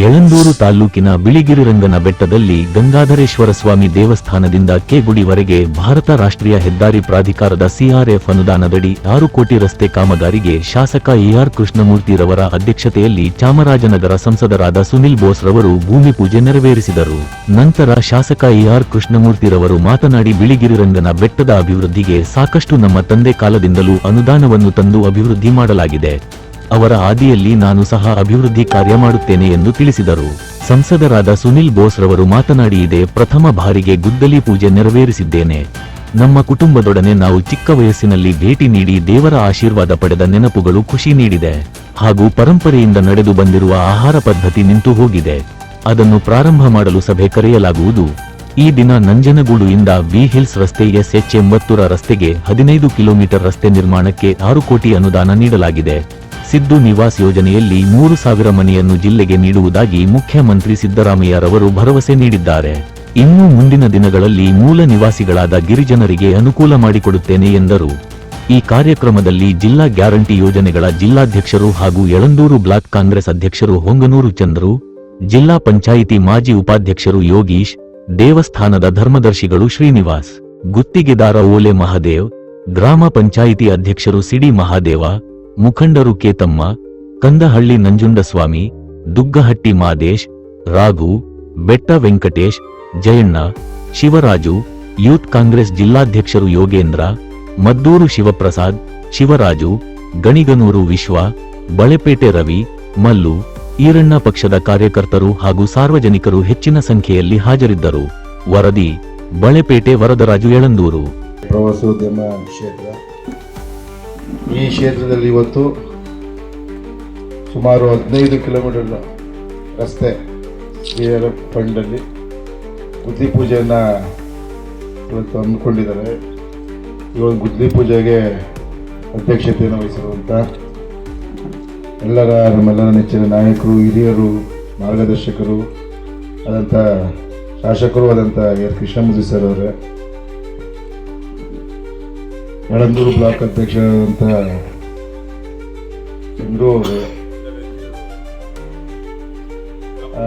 ಯಳಂದೂರು ತಾಲೂಕಿನ ಬಿಳಿಗಿರಿರಂಗನ ಬೆಟ್ಟದಲ್ಲಿ ಗಂಗಾಧರೇಶ್ವರ ಸ್ವಾಮಿ ದೇವಸ್ಥಾನದಿಂದ ಕೆಗುಡಿವರೆಗೆ ಭಾರತ ರಾಷ್ಟ್ರೀಯ ಹೆದ್ದಾರಿ ಪ್ರಾಧಿಕಾರದ ಸಿಆರ್ಎಫ್ ಅನುದಾನದಡಿ ಆರು ಕೋಟಿ ರಸ್ತೆ ಕಾಮಗಾರಿಗೆ ಶಾಸಕ ಎಆರ್ ಕೃಷ್ಣಮೂರ್ತಿರವರ ಅಧ್ಯಕ್ಷತೆಯಲ್ಲಿ ಚಾಮರಾಜನಗರ ಸಂಸದರಾದ ಸುನಿಲ್ ಬೋಸ್ ರವರು ಭೂಮಿ ಪೂಜೆ ನೆರವೇರಿಸಿದರು. ನಂತರ ಶಾಸಕ ಎಆರ್ ಕೃಷ್ಣಮೂರ್ತಿರವರು ಮಾತನಾಡಿ ಬಿಳಿಗಿರಿರಂಗನ ಬೆಟ್ಟದ ಅಭಿವೃದ್ಧಿಗೆ ಸಾಕಷ್ಟು ನಮ್ಮ ತಂದೆ ಕಾಲದಿಂದಲೂ ಅನುದಾನವನ್ನು ತಂದು ಅಭಿವೃದ್ಧಿ ಮಾಡಲಾಗಿದೆ. ಅವರ ಆದಿಯಲ್ಲಿ ನಾನು ಸಹ ಅಭಿವೃದ್ಧಿ ಕಾರ್ಯ ಮಾಡುತ್ತೇನೆ ಎಂದು ತಿಳಿಸಿದರು. ಸಂಸದರಾದ ಸುನಿಲ್ ಬೋಸ್ ರವರು ಮಾತನಾಡಿ, ಇದೇ ಪ್ರಥಮ ಬಾರಿಗೆ ಗುದ್ದಲಿ ಪೂಜೆ ನೆರವೇರಿಸಿದ್ದೇನೆ. ನಮ್ಮ ಕುಟುಂಬದೊಡನೆ ನಾವು ಚಿಕ್ಕ ವಯಸ್ಸಿನಲ್ಲಿ ಭೇಟಿ ನೀಡಿ ದೇವರ ಆಶೀರ್ವಾದ ಪಡೆದ ನೆನಪುಗಳು ಖುಷಿ ನೀಡಿದೆ. ಹಾಗೂ ಪರಂಪರೆಯಿಂದ ನಡೆದು ಬಂದಿರುವ ಆಹಾರ ಪದ್ಧತಿ ನಿಂತು ಹೋಗಿದೆ. ಅದನ್ನು ಪ್ರಾರಂಭ ಮಾಡಲು ಸಭೆ ಕರೆಯಲಾಗುವುದು. ಈ ದಿನ ನಂಜನಗೂಡು ಇಂದ ವಿ ಹಿಲ್ಸ್ ರಸ್ತೆ ಎಸ್ಎಚ್ ಎಂಬತ್ತರ ರಸ್ತೆಗೆ ಹದಿನೈದು ಕಿಲೋಮೀಟರ್ ರಸ್ತೆ ನಿರ್ಮಾಣಕ್ಕೆ ಆರು ಕೋಟಿ ಅನುದಾನ ನೀಡಲಾಗಿದೆ. ಸಿದ್ದು ನಿವಾಸ್ ಯೋಜನೆಯಲ್ಲಿ ಮೂರು ಸಾವಿರ ಮನೆಯನ್ನು ಜಿಲ್ಲೆಗೆ ನೀಡುವುದಾಗಿ ಮುಖ್ಯಮಂತ್ರಿ ಸಿದ್ದರಾಮಯ್ಯರವರು ಭರವಸೆ ನೀಡಿದ್ದಾರೆ. ಇನ್ನು ಮುಂದಿನ ದಿನಗಳಲ್ಲಿ ಮೂಲ ನಿವಾಸಿಗಳಾದ ಗಿರಿಜನರಿಗೆ ಅನುಕೂಲ ಮಾಡಿಕೊಡುತ್ತೇನೆ ಎಂದರು. ಈ ಕಾರ್ಯಕ್ರಮದಲ್ಲಿ ಜಿಲ್ಲಾ ಗ್ಯಾರಂಟಿ ಯೋಜನೆಗಳ ಜಿಲ್ಲಾಧ್ಯಕ್ಷರು ಹಾಗೂ ಯಳಂದೂರು ಬ್ಲಾಕ್ ಕಾಂಗ್ರೆಸ್ ಅಧ್ಯಕ್ಷರು ಹೊಂಗನೂರು ಚಂದ್ರು, ಜಿಲ್ಲಾ ಪಂಚಾಯಿತಿ ಮಾಜಿ ಉಪಾಧ್ಯಕ್ಷರು ಯೋಗೀಶ್, ದೇವಸ್ಥಾನದ ಧರ್ಮದರ್ಶಿಗಳು ಶ್ರೀನಿವಾಸ್, ಗುತ್ತಿಗೆದಾರ ಓಲೆ ಮಹಾದೇವ್, ಗ್ರಾಮ ಪಂಚಾಯಿತಿ ಅಧ್ಯಕ್ಷರು ಸಿಡಿ ಮಹಾದೇವ ಮುಖಂಡರು ಕೇತಮ್ಮ, ಕಂದಹಳ್ಳಿ ನಂಜುಂಡಸ್ವಾಮಿ, ದುಗ್ಗಹಟ್ಟಿ ಮಾದೇಶ್, ರಾಘು, ಬೆಟ್ಟ ವೆಂಕಟೇಶ್, ಜಯಣ್ಣ, ಶಿವರಾಜು, ಯೂತ್ ಕಾಂಗ್ರೆಸ್ ಜಿಲ್ಲಾಧ್ಯಕ್ಷರು ಯೋಗೇಂದ್ರ, ಮದ್ದೂರು ಶಿವಪ್ರಸಾದ್, ಶಿವರಾಜು, ಗಣಿಗನೂರು ವಿಶ್ವ, ಬಳೆಪೇಟೆ ರವಿ, ಮಲ್ಲು, ಈರಣ್ಣ ಪಕ್ಷದ ಕಾರ್ಯಕರ್ತರು ಹಾಗೂ ಸಾರ್ವಜನಿಕರು ಹೆಚ್ಚಿನ ಸಂಖ್ಯೆಯಲ್ಲಿ ಹಾಜರಿದ್ದರು. ವರದಿ, ಬಳೆಪೇಟೆ ವರದರಾಜು ಯಳಂದೂರು. ಪ್ರವಾಸೋದ್ಯಮ ಕ್ಷೇತ್ರ. ಈ ಕ್ಷೇತ್ರದಲ್ಲಿ ಇವತ್ತು ಸುಮಾರು ಹದಿನೈದು ಕಿಲೋಮೀಟರ್ ರಸ್ತೆ ಸಿ ಫಂಡಲ್ಲಿ ಗುದ್ಲಿ ಪೂಜೆಯನ್ನು ಇವತ್ತು ಹಮ್ಮಿಕೊಂಡಿದ್ದಾರೆ. ಒಂದು ಗುದ್ಲಿ ಪೂಜೆಗೆ ಅಧ್ಯಕ್ಷತೆಯನ್ನು ವಹಿಸಿರುವಂಥ ಎಲ್ಲರ, ನಮ್ಮೆಲ್ಲರ ನೆಚ್ಚಿನ ನಾಯಕರು, ಹಿರಿಯರು, ಮಾರ್ಗದರ್ಶಕರು ಆದಂಥ ಶಾಸಕರು ಆದಂಥ ಎಸ್ ಕೃಷ್ಣಮೂರ್ತಿ ಸರ್ ಅವರೇ ಯಳಂದೂರು ಬ್ಲಾಕ್ ಅಧ್ಯಕ್ಷರಾದಂಥ ಚಂದ್ರು ಅವರು.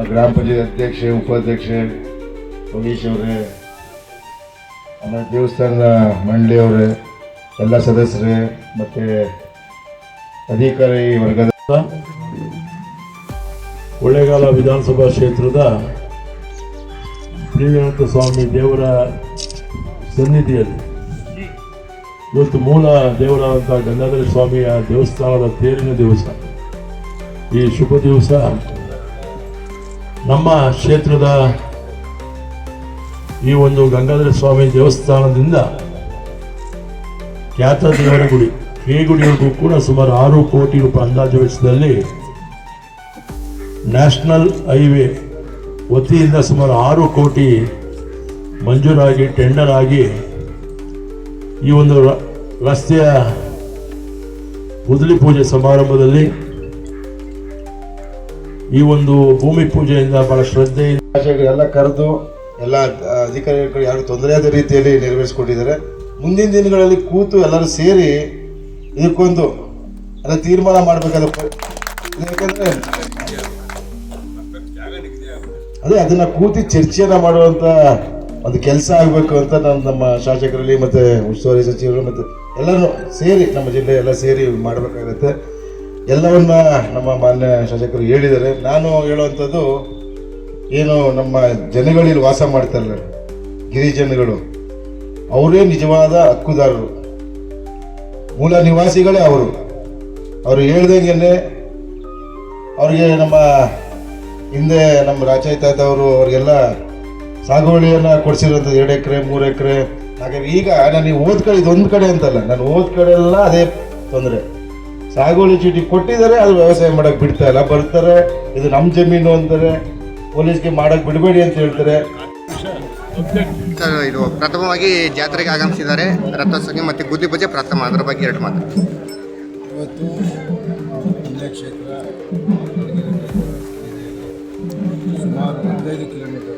ಗ್ರಾಮ ಪಂಚಾಯತ್ ಅಧ್ಯಕ್ಷೆ, ಉಪಾಧ್ಯಕ್ಷೆ ಯೋಗೀಶ್ ಅವರೇ ಆಮೇಲೆ ದೇವಸ್ಥಾನದ ಮಂಡಳಿಯವರೇ ಎಲ್ಲ ಸದಸ್ಯರೇ, ಮತ್ತು ಅಧಿಕಾರಿ ವರ್ಗದ ಕೊಳ್ಳೇಗಾಲ ವಿಧಾನಸಭಾ ಕ್ಷೇತ್ರದ ಶ್ರೀವೇಂದ್ರ ಸ್ವಾಮಿ ದೇವರ ಸನ್ನಿಧಿಯಲ್ಲಿ ಇವತ್ತು ಮೂಲ ದೇವರಾದಂಥ ಗಂಗಾಧರ ಸ್ವಾಮಿಯ ದೇವಸ್ಥಾನದ ತೇರಿನ ದಿವಸ. ಈ ಶುಭ ದಿವಸ ನಮ್ಮ ಕ್ಷೇತ್ರದ ಈ ಒಂದು ಗಂಗಾಧರ ಸ್ವಾಮಿ ದೇವಸ್ಥಾನದಿಂದ ಖ್ಯಾತ ದೇವರ ಗುಡಿ ಕೇಗುಡಿಯವರೆಗೂ ಕೂಡ ಸುಮಾರು ಆರು ಕೋಟಿ ರೂಪಾಯಿ ಅಂದಾಜು ವೆಚ್ಚದಲ್ಲಿ ನ್ಯಾಷನಲ್ ಹೈವೇ ವತಿಯಿಂದ ಸುಮಾರು ಆರು ಕೋಟಿ ಮಂಜೂರಾಗಿ, ಟೆಂಡರ್ ಆಗಿ ಈ ಒಂದು ರಸ್ತೆಯ ಉದಲಿ ಪೂಜೆ ಸಮಾರಂಭದಲ್ಲಿ ಈ ಒಂದು ಭೂಮಿ ಪೂಜೆಯಿಂದ ಬಹಳ ಶ್ರದ್ಧೆಯಿಂದ ಎಲ್ಲ ಕರೆದು ಎಲ್ಲ ಅಧಿಕಾರಿಗಳು ಯಾರು ತೊಂದರೆ ಆದ ರೀತಿಯಲ್ಲಿ ನೆರವೇರಿಸಿಕೊಂಡಿದ್ದಾರೆ ಮುಂದಿನ ದಿನಗಳಲ್ಲಿ ಕೂತು ಎಲ್ಲರೂ ಸೇರಿ ಇದಕ್ಕೊಂದು, ಅದ ತೀರ್ಮಾನ ಮಾಡಬೇಕಾದ ಅದೇ ಅದನ್ನ ಕೂತಿ ಚರ್ಚೆಯನ್ನ ಮಾಡುವಂತ ಒಂದು ಕೆಲಸ ಆಗಬೇಕು ಅಂತ ನಾನು ನಮ್ಮ ಶಾಸಕರಲ್ಲಿ ಮತ್ತೆ ಉಸ್ತುವಾರಿ ಸಚಿವರು ಮತ್ತೆ ಎಲ್ಲರೂ ಸೇರಿ ನಮ್ಮ ಜಿಲ್ಲೆ ಎಲ್ಲ ಸೇರಿ ಮಾಡಬೇಕಾಗುತ್ತೆ. ಎಲ್ಲವನ್ನ ನಮ್ಮ ಮಾನ್ಯ ಶಾಸಕರು ಹೇಳಿದ್ದಾರೆ. ನಾನು ಹೇಳುವಂಥದ್ದು ಏನು ನಮ್ಮ ಜನಗಳಿಲ್ಲಿ ವಾಸ ಮಾಡ್ತಾರಲ್ಲ ಗಿರಿಜನಗಳು, ಅವರೇ ನಿಜವಾದ ಹಕ್ಕುದಾರರು. ಮೂಲ ನಿವಾಸಿಗಳೇ ಅವರು. ಅವರು ಹೇಳ್ದಂಗೆ ಅವರಿಗೆ ನಮ್ಮ ಹಿಂದೆ ನಮ್ಮ ರಾಜಾಯ್ ಅವರು ಅವರಿಗೆಲ್ಲ ಸಾಗುವಳಿಯನ್ನು ಕೊಡಿಸಿರುವಂಥದ್ದು ಎರಡು ಎಕರೆ ಮೂರು ಎಕರೆ. ಹಾಗಾಗಿ ಈಗ ನಾನು ನೀವು ಓದ್ ಕಡೆ ಇದೊಂದು ಕಡೆ ಅಂತಲ್ಲ ನಾನು ಓದ್ ಕಡೆ ಎಲ್ಲ ಅದೇ ತೊಂದರೆ. ಸಾಗುವಳಿ ಚೀಟಿ ಕೊಟ್ಟಿದ್ದಾರೆ ಅದು ವ್ಯವಸಾಯ ಮಾಡಕ್ಕೆ ಬಿಡ್ತಾ ಇಲ್ಲ. ಬರ್ತಾರೆ ಇದು ನಮ್ಮ ಜಮೀನು ಅಂತಾರೆ ಪೊಲೀಸ್ಗೆ ಮಾಡಕ್ ಬಿಡಬೇಡಿ ಅಂತ ಹೇಳ್ತಾರೆ. ಸರ್ ಇದು ಪ್ರಥಮವಾಗಿ ಜಾತ್ರೆಗೆ ಆಗಮಿಸಿದ್ದಾರೆ. ರಥೋತ್ಸವಕ್ಕೆ ಮತ್ತು ಗುದ್ದಿ ಪೂಜೆ ಪ್ರಥಮ ಅದರ ಬಗ್ಗೆ ಎರಡು ಮಾತು. ಇವತ್ತು ಪುಣ್ಯಕ್ಷೇತ್ರ ಸುಮಾರು ಹದಿನೈದು ಕಿಲೋಮೀಟರ್.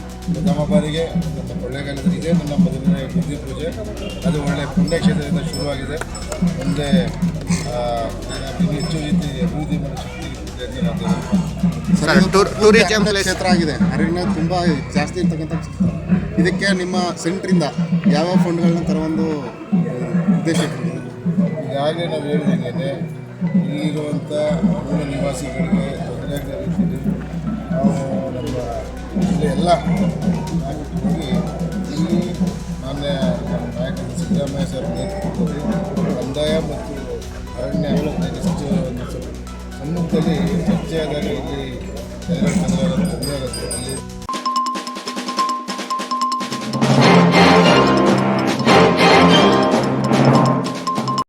ಪ್ರಥಮ ಬಾರಿಗೆ ನಮ್ಮ ಕೊಳ್ಳೇಗಾಲದಲ್ಲಿ ಇದೆ. ನನ್ನ ಮೊದಲನೇ ಬುದ್ಧಿ ಪೂಜೆ. ಅದು ಒಳ್ಳೆಯ ಪುಣ್ಯಕ್ಷೇತ್ರದಿಂದ ಶುರುವಾಗಿದೆ. ಮುಂದೆ ಇನ್ನು ಹೆಚ್ಚು ರೀತಿ ಅಭಿವೃದ್ಧಿ ಮಾಡೋ ಶಕ್ತಿ ಅಂತ ನಾನು ಕ್ಷೇತ್ರ ಆಗಿದೆ. ಅರಣ್ಯ ತುಂಬ ಜಾಸ್ತಿ ಇರ್ತಕ್ಕಂಥ ಕ್ಷೇತ್ರ. ಇದಕ್ಕೆ ನಿಮ್ಮ ಸೆಂಟ್ರಿಂದ ಯಾವ ಫಂಡ್ಗಳನ್ನ ತರೊಂದು ಉದ್ದೇಶ ಇಟ್ಕೊಂಡಿದ್ದೀರಿ? ಈಗಾಗಲೇ ನಾವು ಹೇಳಿದಂಗೆ ಇಲ್ಲಿರುವಂಥ ಮೂಲ ನಿವಾಸಿಗಳಿಗೆ ತೊಂದರೆ ಆಗದ ರೀತಿಯಲ್ಲಿ ನಾವು ನಮ್ಮ ಜಿಲ್ಲೆ ಎಲ್ಲ ಹೋಗಿ ಇಲ್ಲಿ ನಮ್ಮ ನಾಯಕ ಸಿದ್ದರಾಮಯ್ಯ ಸರ್ ನೇತೃತ್ವದಲ್ಲಿ ಕಂದಾಯ ಮತ್ತು ಅರಣ್ಯ ಸಚಿವರ ಒಂದು ಸಮ್ಮುಖದಲ್ಲಿ ಚರ್ಚೆಯಾದಾಗ ಇಲ್ಲಿ ಎಲ್ಲ